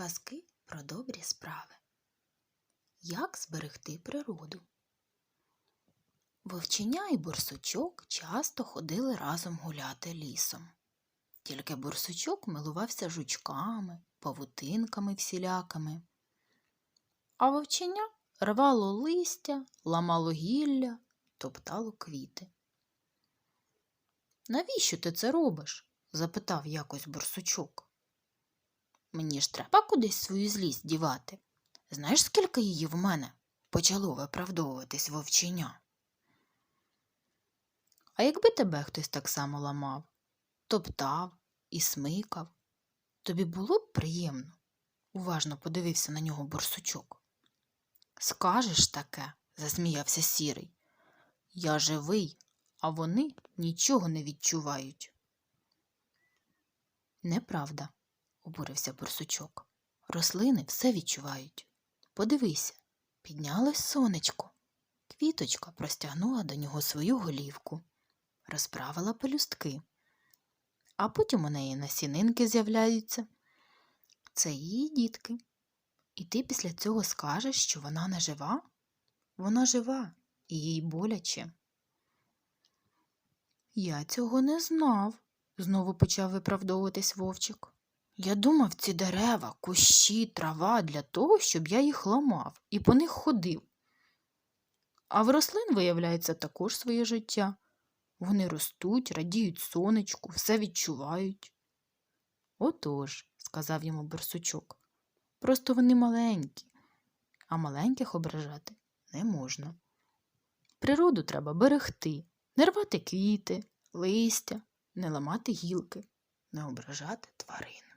Казки про добрі справи. Як зберегти природу? Вовченя і борсучок часто ходили разом гуляти лісом. Тільки борсучок милувався жучками, павутинками всілякими. А вовченя рвало листя, ламало гілля, топтало квіти. Навіщо ти це робиш? запитав якось борсучок. Мені ж треба кудись свою злість дівати. Знаєш, скільки її в мене? Почало виправдовуватись вовченя. А якби тебе хтось так само ламав, топтав і смикав, тобі було б приємно? уважно подивився на нього борсучок. Скажеш таке, засміявся сірий. Я живий, а вони нічого не відчувають. Неправда, обурився борсучок. Рослини все відчувають. Подивися, піднялось сонечко. Квіточка простягнула до нього свою голівку, розправила пелюстки, а потім у неї насінинки з'являються. Це її дітки. І ти після цього скажеш, що вона не жива? Вона жива і їй боляче. Я цього не знав, знову почав виправдовуватись вовчик. Я думав, ці дерева, кущі, трава для того, щоб я їх ламав і по них ходив. А в рослин, виявляється, також своє життя. Вони ростуть, радіють сонечку, все відчувають. Отож, сказав йому борсучок, просто вони маленькі, а маленьких ображати не можна. Природу треба берегти, не рвати квіти, листя, не ламати гілки, не ображати тварин.